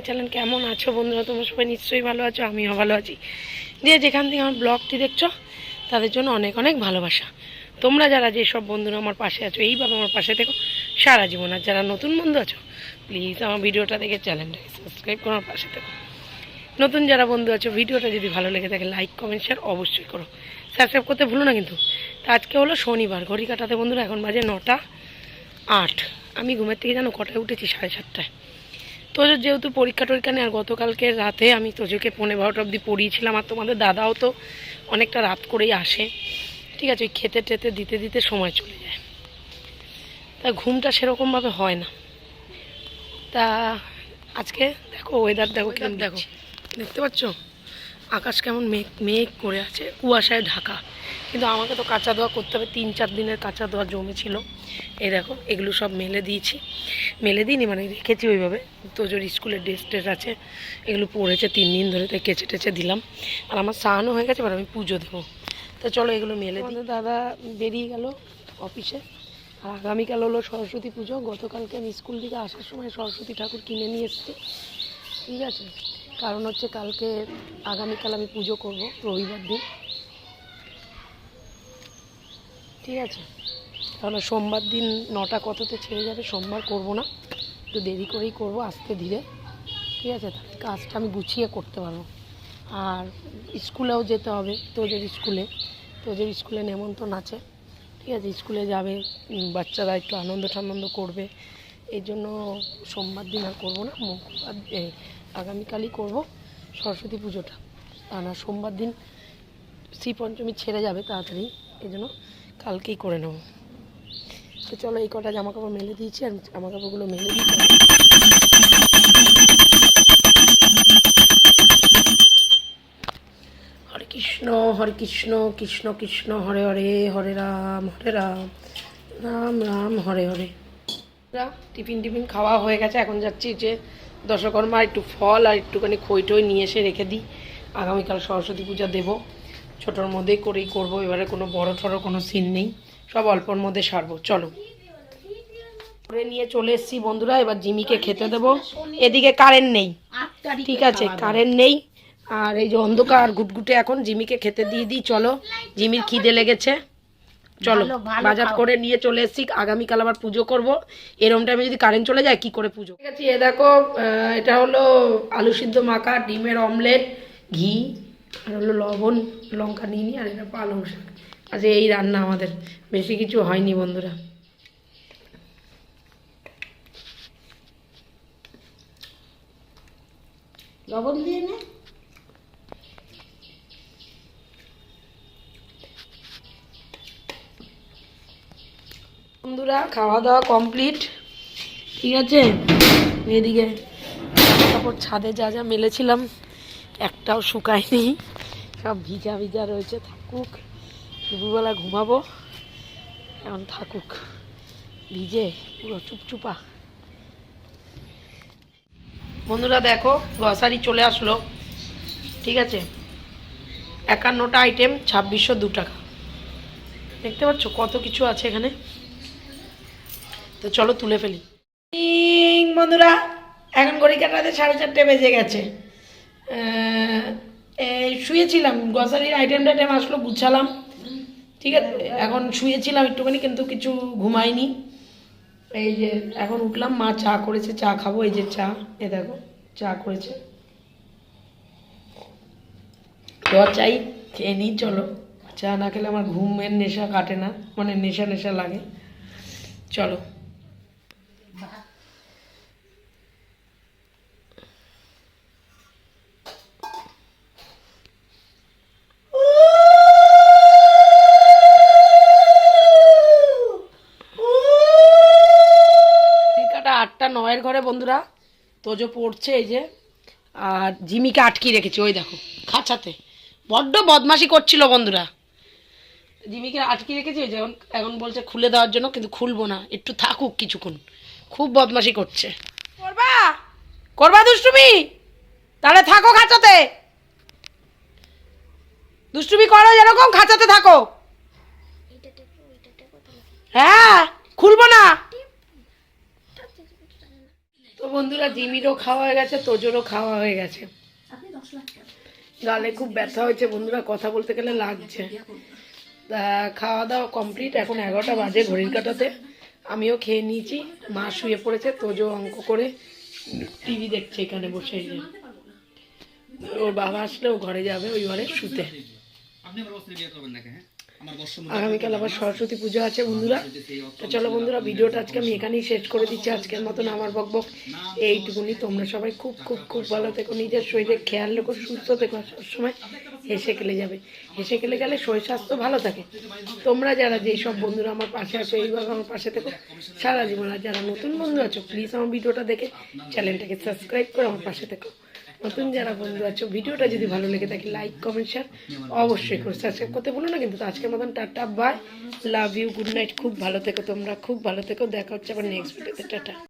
My channel কেমন আছো বন্ধুরা? তোমরা সবাই নিশ্চয়ই ভালো আছো, আমিও ভালো আছি। যে যেখান থেকে আমার ব্লগটি দেখছ, তাদের জন্য অনেক অনেক ভালোবাসা। তোমরা যারা যেসব বন্ধুরা আমার পাশে আছো, এইভাবে আমার পাশে থেকো সারা জীবন। আর যারা নতুন বন্ধু আছো প্লিজ আমার ভিডিওটা দেখে চ্যানেলটাকে সাবস্ক্রাইব করে আমার পাশে থেকো। নতুন যারা বন্ধু আছো, ভিডিওটা যদি ভালো লেগে থাকে লাইক কমেন্ট শেয়ার অবশ্যই করো। সাবস্ক্রাইব করতে ভুলো না কিন্তু। তা আজকে হলো শনিবার, ঘড়ি কাটাতে বন্ধুরা, এখন বাজে নটা আট। আমি ঘুমের থেকে জানো কটায় উঠেছি? সাড়ে সাতটায়। তোজোর যেহেতু পরীক্ষা টরীক্ষা নেই আর গতকালকে রাতে আমি তোজোকে পৌনে বারোটা অবধি পড়িয়েছিলাম আর তোমাদের দাদাও তো অনেকটা রাত করেই আসে। ঠিক আছে ওই খেতে টেতে দিতে দিতে সময় চলে যায়। তা ঘুমটা সেরকমভাবে হয় না। তা আজকে দেখো ওয়েদার দেখো কেমন দেখো। দেখতে পাচ্ছ? আকাশ কেমন মেঘ মেঘ করে আছে। কুয়াশায় ঢাকা। কিন্তু আমাকে তো কাঁচা ধোয়া করতে হবে, তিন চার দিনের কাঁচা ধোয়া জমেছিল এই দেখো, এগুলো সব মেলে দিয়েছি। মেলে দিইনি মানে রেখেছি ওইভাবে। তোজোর স্কুলের ড্রেস ট্রেস আছে, এগুলো পড়েছে তিন দিন ধরে, তাই কেচে টেচে দিলাম। আর আমার স্নানও হয়ে গেছে, এবার আমি পুজো দেবো। তো চলো এগুলো মেলে দিই। দাদা বেরিয়ে গেল অফিসে। আর আগামীকাল হলো সরস্বতী পুজো। গতকালকে আমি স্কুল থেকে আসার সময় সরস্বতী ঠাকুর কিনে নিয়ে এসেছি। ঠিক আছে? কারণ হচ্ছে কালকে আগামীকাল আমি পুজো করব রবিবার দিন। ঠিক আছে। কারণ সোমবার দিন নটা কততে ছেড়ে যাবে, সোমবার করব না। একটু দেরি করেই করব আস্তে ধীরে। ঠিক আছে, তাহলে কাজটা আমি গুছিয়ে করতে পারব। আর স্কুলেও যেতে হবে, তোদের স্কুলে। তোদের স্কুলে নেমন্তন্ন আছে। ঠিক আছে, স্কুলে যাবে বাচ্চারা একটু আনন্দ টানন্দ করবে। এই জন্য সোমবার দিন আর করব না, মঙ্গলবার আগামীকালই করব সরস্বতী পুজোটা। আর সোমবার দিন শ্রী পঞ্চমী ছেড়ে যাবে তাড়াতাড়ি। এই জন্য কালকেই করে নেব। তো চলো এই কটা জামা কাপড় মেলে দিয়েছি আর জামা কাপড়গুলো মেলে দিয়েছি হরে কৃষ্ণ হরে কৃষ্ণ কৃষ্ণ কৃষ্ণ, হরে হরে হরে রাম হরে রাম রাম রাম, হরে হরে। টিফিন টিফিন খাওয়া হয়ে গেছে, এখন যাচ্ছি যে দশকর্মা একটু ফল আর একটুখানি খই টই নিয়ে এসে রেখে দিই। আগামীকাল সরস্বতী পূজা দেবো। ছোটোর মধ্যেই করেই করব এবারে কোনো বড় ঠড়ো কোনো সিন নেই। সব অল্পর মধ্যে সারবো চলো। করে নিয়ে চলে এসেছি বন্ধুরা এবার জিমিকে খেতে দেবো। এদিকে কারেন্ট নেই। ঠিক আছে কারেন্ট নেই। আর এই যে অন্ধকার ঘুটঘুটে এখন জিমিকে খেতে দিয়ে দিই চলো। জিমির খিদে লেগেছে। চলো বাজার করে নিয়ে চলে এসেছি। আগামীকাল আবার পুজো করব। এরম টাইমে যদি কারেন্ট চলে যায় কি করে পুজো? ঠিক আছে এ দেখো আহ, এটা হলো আলু সিদ্ধ মাখা ডিমের অমলেট ঘি আর হলো লবণ লঙ্কা নিয়ে নিই আর এটা পালং শাক। আচ্ছা এই রান্না আমাদের। বেশি কিছু হয়নি বন্ধুরা। লবণ দিয়ে নে। বন্ধুরা খাওয়া দাওয়া কমপ্লিট। ঠিক আছে? এদিকে তারপর ছাদে যা যা মেলেছিলাম। একটাও শুকায়নি সব ভিজা ভিজা রয়েছে, থাকুক। দুপুরবেলা ঘুমাবো। এখন থাকুক। ভিজে পুরো চুপচুপা। বন্ধুরা দেখো গ্রসারি চলে আসলো। ঠিক আছে? একান্নটা আইটেম ছাব্বিশশো দু টাকা। দেখতে পাচ্ছ কত কিছু আছে এখানে? তো চলো তুলে ফেলি। বন্ধুরা, এখন ঘড়ি কাটাতে সাড়ে চারটে বেজে গেছে। শুয়েছিলাম। গ্রসারির আইটেম টাইটেম আসলো, গুছালাম। ঠিক আছে? এখন শুয়েছিলাম একটুখানি, কিন্তু কিছু ঘুমাইনি। এই যে, এখন উঠলাম, মা চা করেছে, চা খাব। এই যে চা, এ দেখো, চা করেছে। চাই খেয়ে নিই চলো। চা না খেলে আমার ঘুমের নেশা কাটে না মানে নেশা নেশা লাগে। চলো। আটটা নয়ের ঘরে বন্ধুরা। তোজো পড়ছে এই যে। আর জিমিকে আটকিয়ে রেখেছি ওই দেখো খাঁচাতে। বড্ড বদমাশি করছিল বন্ধুরা। জিমিকে আটকে রেখেছি ওই যে এখন এখন বলছে খুলে দেওয়ার জন্য কিন্তু খুলবো না। একটু থাকুক কিছুক্ষণ। খুব বদমাশি করছে। করবা? করবা দুষ্টুমি? তাহলে থাকো খাঁচাতে। দুষ্টুমি করো যেরকম খাঁচাতে থাকো। হ্যাঁ খুলবো না। তো বন্ধুরা জিমিরও খাওয়া হয়ে গেছে তোজোরও খাওয়া হয়ে গেছে। গালে খুব ব্যথা হয়েছে বন্ধুরা কথা বলতে গেলে লাগছে। তা খাওয়া দাওয়া কমপ্লিট এখন এগারোটা বাজে ঘড়ির কাটাতে। আমিও খেয়ে নিয়েছি মা শুয়ে পড়েছে তোজো অঙ্ক করে টিভি দেখছে এখানে বসে। এই যে। ওর বাবা আসলে ও ঘরে যাবে ওই ঘরে শুতে। আপনি বিয়ে করবেন নাকি হ্যাঁ? আগামীকাল আবার সরস্বতী পুজো আছে বন্ধুরা। তো চলো বন্ধুরা ভিডিওটা আজকে আমি এখানেই শেষ করে দিচ্ছি। আজকের মতন আমার বকবক এইটুকুনি। তোমরা সবাই খুব খুব খুব ভালো থেকো নিজের শরীরের খেয়াল রেখো সুস্থ থেকো সবসময় হেসে খেলে যাবে। হেসে খেলে গেলে শরীর স্বাস্থ্য ভালো থাকে। তোমরা যারা যেই সব বন্ধুরা আমার পাশে আছো এইভাবে আমার পাশে থেকো। সারা জীবন আর যারা নতুন বন্ধু আছো প্লিজ আমার ভিডিওটা দেখে চ্যানেলটাকে সাবস্ক্রাইব করে আমার পাশে থেকো। নতুন যারা বন্ধু আছো, ভিডিওটা যদি ভালো লেগে থাকে লাইক কমেন্ট শেয়ার অবশ্যই করে সাবস্ক্রাইব করতে বলো না, কিন্তু আজকের মতন tata bye love you good night খুব ভালো থেকো তোমরা, খুব ভালো থেকো, দেখা হচ্ছে আবার নেক্সট ভিডিওতে টাটা।